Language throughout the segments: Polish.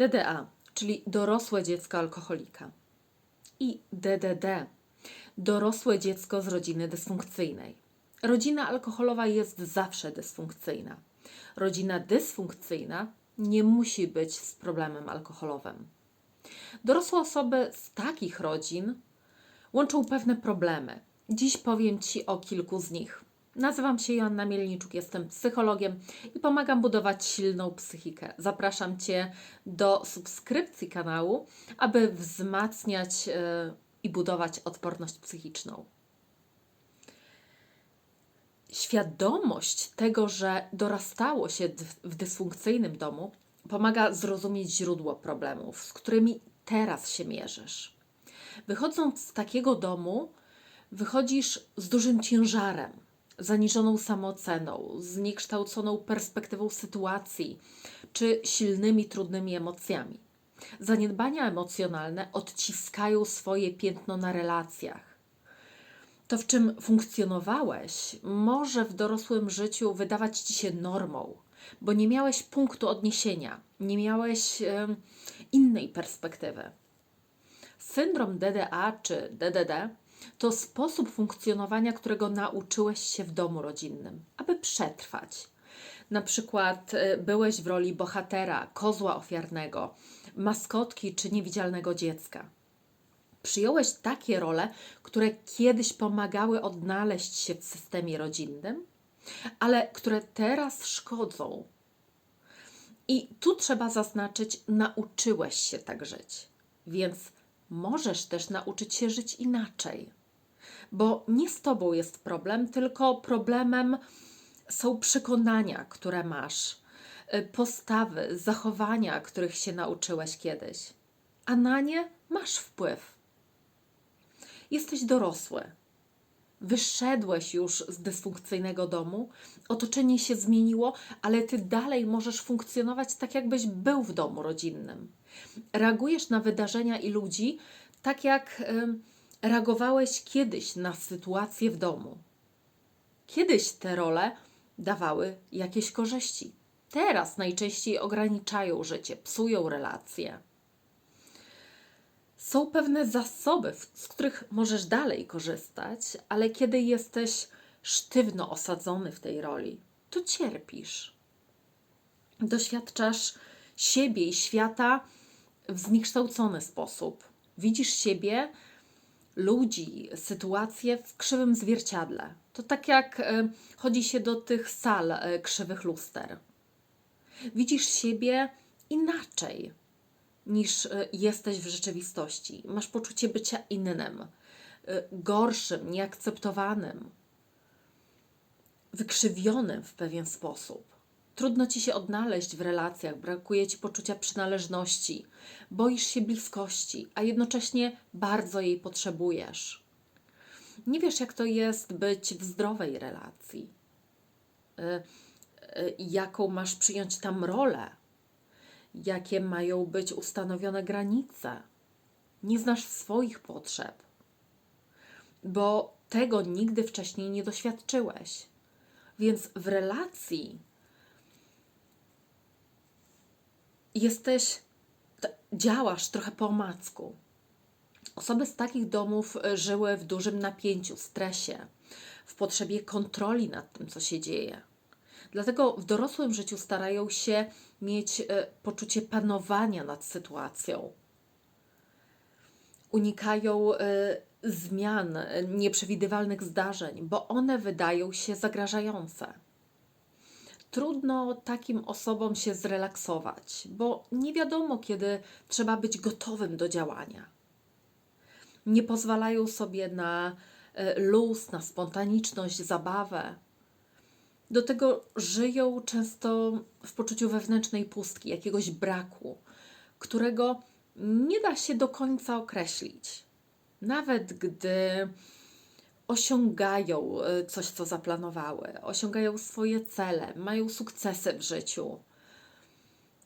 DDA, czyli dorosłe dziecko alkoholika. I DDD, dorosłe dziecko z rodziny dysfunkcyjnej. Rodzina alkoholowa jest zawsze dysfunkcyjna. Rodzina dysfunkcyjna nie musi być z problemem alkoholowym. Dorosłe osoby z takich rodzin łączą pewne problemy. Dziś powiem Ci o kilku z nich. Nazywam się Joanna Mielniczuk, jestem psychologiem i pomagam budować silną psychikę. Zapraszam Cię do subskrypcji kanału, aby wzmacniać yy, i budować odporność psychiczną. Świadomość tego, że dorastało się w dysfunkcyjnym domu, pomaga zrozumieć źródło problemów, z którymi teraz się mierzysz. Wychodząc z takiego domu, wychodzisz z dużym ciężarem, zaniżoną samooceną, zniekształconą perspektywą sytuacji czy silnymi, trudnymi emocjami. Zaniedbania emocjonalne odciskają swoje piętno na relacjach. To, w czym funkcjonowałeś, może w dorosłym życiu wydawać ci się normą, bo nie miałeś punktu odniesienia, nie miałeś innej perspektywy. Syndrom DDA czy DDD to sposób funkcjonowania, którego nauczyłeś się w domu rodzinnym, aby przetrwać. Na przykład y, byłeś w roli bohatera, kozła ofiarnego, maskotki czy niewidzialnego dziecka. Przyjąłeś takie role, które kiedyś pomagały odnaleźć się w systemie rodzinnym, ale które teraz szkodzą. I tu trzeba zaznaczyć, nauczyłeś się tak żyć, więc możesz też nauczyć się żyć inaczej. Bo nie z tobą jest problem, tylko problemem są przekonania, które masz, y, postawy, zachowania, których się nauczyłeś kiedyś, a na nie masz wpływ. Jesteś dorosły. Wyszedłeś już z dysfunkcyjnego domu, otoczenie się zmieniło, ale ty dalej możesz funkcjonować tak, jakbyś był w domu rodzinnym. Reagujesz na wydarzenia i ludzi tak, jak reagowałeś kiedyś na sytuację w domu. Kiedyś te role dawały jakieś korzyści. Teraz najczęściej ograniczają życie, psują relacje. Są pewne zasoby, z których możesz dalej korzystać, ale kiedy jesteś sztywno osadzony w tej roli, to cierpisz. Doświadczasz siebie i świata w zniekształcony sposób. Widzisz siebie, ludzi, sytuacje w krzywym zwierciadle. To tak jak e, chodzi się do tych sal e, krzywych luster. Widzisz siebie inaczej niż e, jesteś w rzeczywistości. Masz poczucie bycia innym, gorszym, nieakceptowanym, wykrzywionym w pewien sposób. Trudno ci się odnaleźć w relacjach, brakuje ci poczucia przynależności, boisz się bliskości, a jednocześnie bardzo jej potrzebujesz. Nie wiesz, jak to jest być w zdrowej relacji, y, y, jaką masz przyjąć tam rolę, jakie mają być ustanowione granice. Nie znasz swoich potrzeb, bo tego nigdy wcześniej nie doświadczyłeś. Więc w relacji jesteś, działasz trochę po omacku. Osoby z takich domów e, żyły w dużym napięciu, stresie, w potrzebie kontroli nad tym, co się dzieje. Dlatego w dorosłym życiu starają się mieć e, poczucie panowania nad sytuacją. Unikają e, zmian, nieprzewidywalnych zdarzeń, bo one wydają się zagrażające. Trudno takim osobom się zrelaksować, bo nie wiadomo, kiedy trzeba być gotowym do działania. Nie pozwalają sobie na e, luz, na spontaniczność, zabawę. Do tego żyją często w poczuciu wewnętrznej pustki, jakiegoś braku, którego nie da się do końca określić. Nawet gdy osiągają e, coś, co zaplanowały, osiągają swoje cele, mają sukcesy w życiu,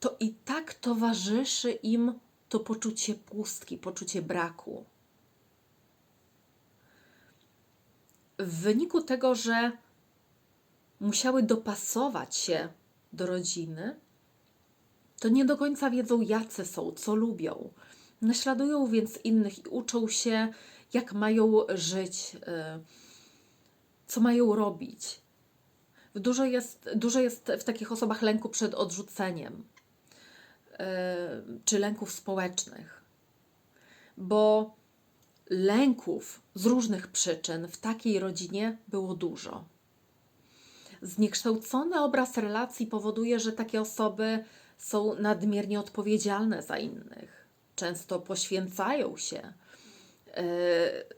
to i tak towarzyszy im to poczucie pustki, poczucie braku. W wyniku tego, że musiały dopasować się do rodziny, to nie do końca wiedzą, jacy są, co lubią. Naśladują więc innych i uczą się, jak mają żyć, y, co mają robić. Dużo jest, dużo jest w takich osobach lęku przed odrzuceniem y, czy lęków społecznych, bo lęków z różnych przyczyn w takiej rodzinie było dużo. Zniekształcony obraz relacji powoduje, że takie osoby są nadmiernie odpowiedzialne za innych, często poświęcają się,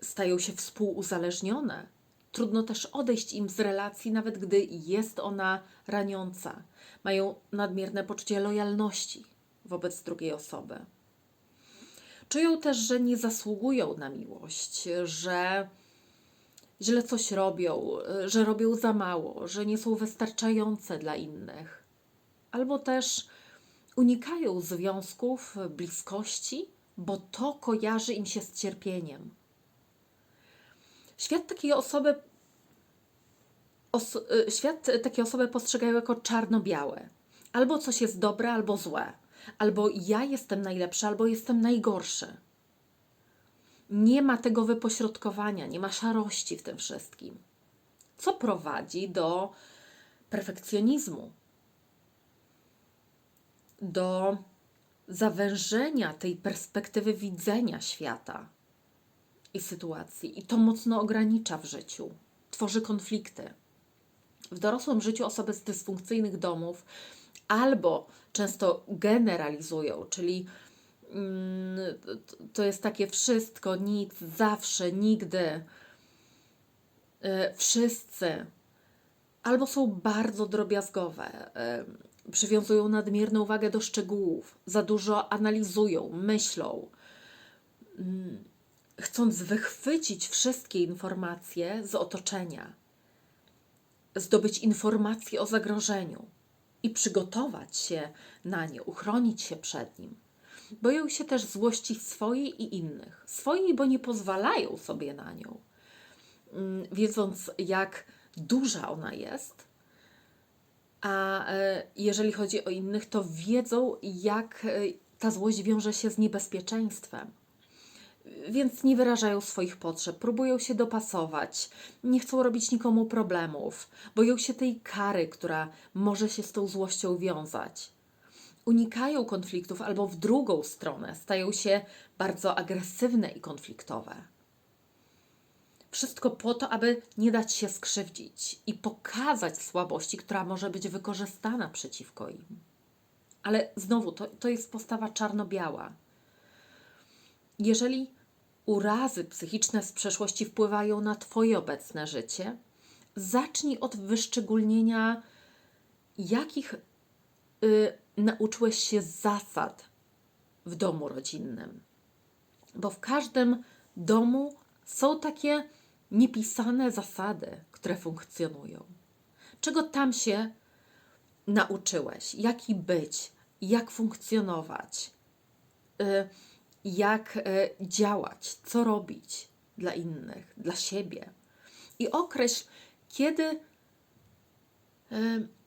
stają się współuzależnione. Trudno też odejść im z relacji, nawet gdy jest ona raniąca. Mają nadmierne poczucie lojalności wobec drugiej osoby. Czują też, że nie zasługują na miłość, że źle coś robią, że robią za mało, że nie są wystarczające dla innych. Albo też unikają związków, bliskości, bo to kojarzy im się z cierpieniem. Świat takiej osoby, os, y, świat takiej osoby postrzegają jako czarno-białe. Albo coś jest dobre, albo złe. Albo ja jestem najlepszy, albo jestem najgorszy. Nie ma tego wypośrodkowania, nie ma szarości w tym wszystkim. Co prowadzi do perfekcjonizmu, do zawężenia tej perspektywy widzenia świata i sytuacji. I to mocno ogranicza w życiu, tworzy konflikty. W dorosłym życiu osoby z dysfunkcyjnych domów albo często generalizują, czyli mm, to jest takie wszystko, nic, zawsze, nigdy, y, wszyscy, albo są bardzo drobiazgowe, y, przywiązują nadmierną uwagę do szczegółów, za dużo analizują, myślą, mm, chcąc wychwycić wszystkie informacje z otoczenia, zdobyć informacje o zagrożeniu i przygotować się na nie, uchronić się przed nim. Boją się też złości swojej i innych. Swojej, bo nie pozwalają sobie na nią. Mm, Wiedząc, jak duża ona jest, a e, jeżeli chodzi o innych, to wiedzą, jak e, ta złość wiąże się z niebezpieczeństwem więc nie wyrażają swoich potrzeb, próbują się dopasować, nie chcą robić nikomu problemów, boją się tej kary, która może się z tą złością wiązać. Unikają konfliktów albo w drugą stronę stają się bardzo agresywne i konfliktowe. Wszystko po to, aby nie dać się skrzywdzić i pokazać słabości, która może być wykorzystana przeciwko im. Ale znowu, to, to jest postawa czarno-biała. Jeżeli urazy psychiczne z przeszłości wpływają na Twoje obecne życie, zacznij od wyszczególnienia, jakich y, nauczyłeś się zasad w domu rodzinnym. Bo w każdym domu są takie niepisane zasady, które funkcjonują. Czego tam się nauczyłeś? Jaki być? Jak funkcjonować? Y, jak e, działać, co robić dla innych, dla siebie. I określ, kiedy e,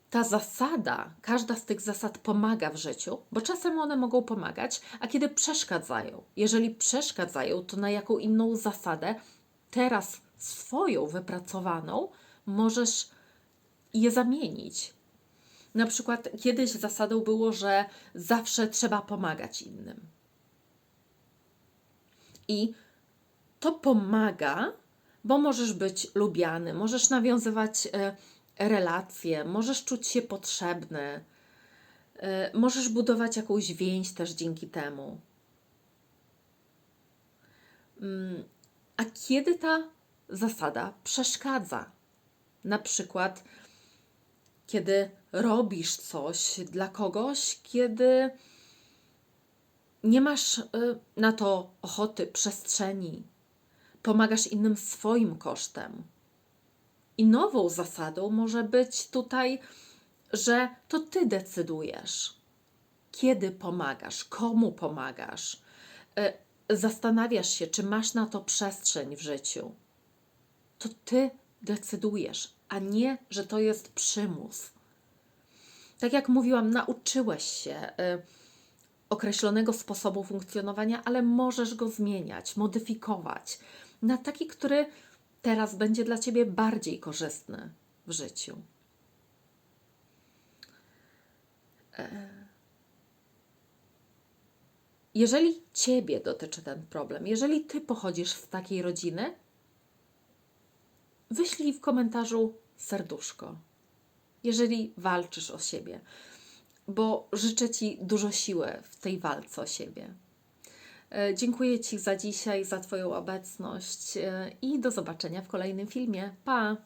ta zasada, każda z tych zasad pomaga w życiu, bo czasem one mogą pomagać, a kiedy przeszkadzają. Jeżeli przeszkadzają, to na jaką inną zasadę teraz swoją wypracowaną możesz je zamienić. Na przykład kiedyś zasadą było, że zawsze trzeba pomagać innym. I to pomaga, bo możesz być lubiany, możesz nawiązywać e, relacje, możesz czuć się potrzebny, e, możesz budować jakąś więź też dzięki temu. Mm, a kiedy ta zasada przeszkadza? Na przykład, kiedy robisz coś dla kogoś, kiedy nie masz y, na to ochoty, przestrzeni, pomagasz innym swoim kosztem. I nową zasadą może być tutaj, że to ty decydujesz, kiedy pomagasz, komu pomagasz. Y, zastanawiasz się, czy masz na to przestrzeń w życiu. To ty decydujesz, a nie, że to jest przymus. Tak jak mówiłam, nauczyłeś się y, określonego sposobu funkcjonowania, ale możesz go zmieniać, modyfikować na taki, który teraz będzie dla ciebie bardziej korzystny w życiu. Jeżeli Ciebie dotyczy ten problem, jeżeli Ty pochodzisz z takiej rodziny, wyślij w komentarzu serduszko, jeżeli walczysz o siebie, bo życzę Ci dużo siły w tej walce o siebie. E, Dziękuję Ci za dzisiaj, za Twoją obecność e, i do zobaczenia w kolejnym filmie. Pa!